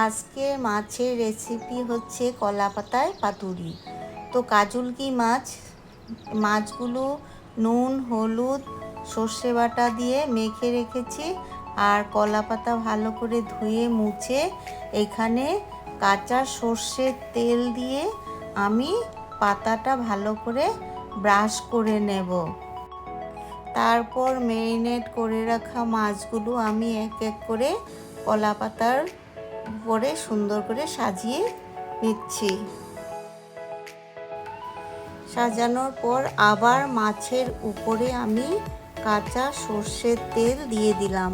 আজকে মাছের রেসিপি হচ্ছে কলা পাতায় পাতুরি। তো কাজুলকি মাছ? মাছগুলো নুন, হলুদ, সর্ষে বাটা দিয়ে মেখে রেখেছি আর কলা পাতা ভালো করে ধুয়ে মুছে এখানে কাঁচা সর্ষের তেল দিয়ে আমি পাতাটা ভালো করে ব্রাশ করে নেব। তারপর মেরিনেট করে রাখা মাছগুলো আমি এক এক করে কলা পাতার উপরে সুন্দর করে সাজিয়ে নিচ্ছি। সাজানোর পর আবার মাছের উপরে আমি কাঁচা সর্ষের তেল দিয়ে দিলাম।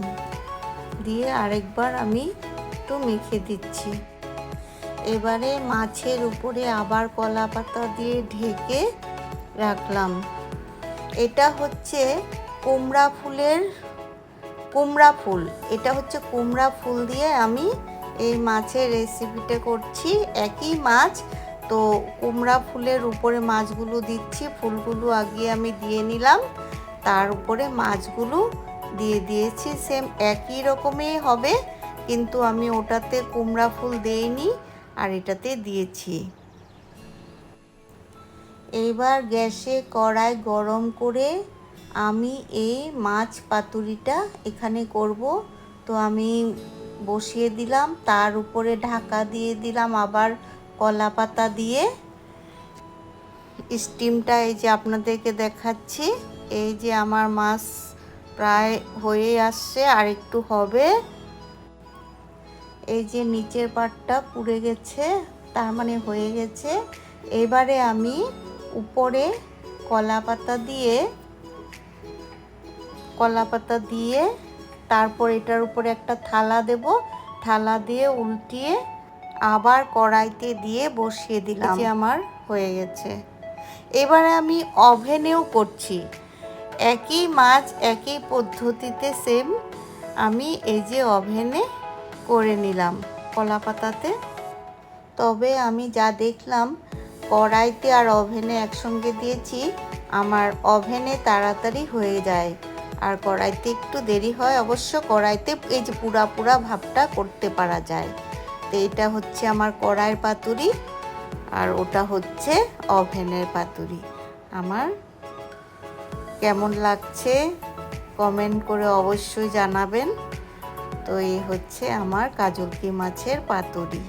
দিয়ে আরেকবার আমি একটু মেখে দিচ্ছি। এবারে মাছের উপরে আবার কলা পাতা দিয়ে ঢেকে রাখলাম। এটা হচ্ছে কুমড়া ফুলের, কুমড়া ফুল। এটা হচ্ছে কুমড়া ফুল দিয়ে আমি এই মাছের রেসিপিটা করছি, একই মাছ। তো কুমড়া ফুলের উপরে মাছগুলো দিচ্ছি, ফুলগুলো আগে আমি দিয়ে নিলাম। তার উপরে মাছগুলো দিয়ে দিয়েছি সেম একই রকমই হবে, কিন্তু আমি ওটাতে কুমড়া ফুল দেইনি আর এটাতে দিয়েছি। এইবার গ্যাসে কড়াই গরম করে আমি এই মাছ পাতুরিটা এখানে করব। তো আমি বসিয়ে দিলাম, তার উপরে ঢাকা দিয়ে দিলাম আবার কলা পাতা দিয়ে। স্টিমটা এই যে আপনাদেরকে দেখাচ্ছি, এই যে আমার মাছ প্রায় হয়ে আসছে, আর একটু হবে। এই যে নিচের পাটটা পুড়ে গেছে, তার মানে হয়ে গেছে। এবারে আমি উপরে কলা পাতা দিয়ে, কলা পাতা দিয়ে তারপর এটার উপরে একটা থালা দেব। থালা দিয়ে উল্টিয়ে আবার কড়াইতে দিয়ে বসিয়ে দিলাম। যে আমার হয়ে গেছে। এবারে আমি ওভেনেও করছি। একই মাছ একই পদ্ধতিতে সেম আমি এই যে ওভেনে করে নিলাম কলা পাতাতে। তবে আমি যা দেখলাম কড়াইতে আর ওভেনে একসঙ্গে দিয়েছি আমার ওভেনে তাড়াতাড়ি হয়ে যায়। আর কড়াইতে একটু দেরি হয়, অবশ্য কড়াইতে এই যে পুরা পুরা ভাবটা করতে পারা যায়। তো এটা হচ্ছে আমার কড়াইয়ের পাতুরি আর ওটা হচ্ছে ওভেনের পাতুরি। আমার কেমন লাগছে কমেন্ট করে অবশ্যই জানাবেন। তো এই হচ্ছে আমার কাজলকি মাছের পাতুরি।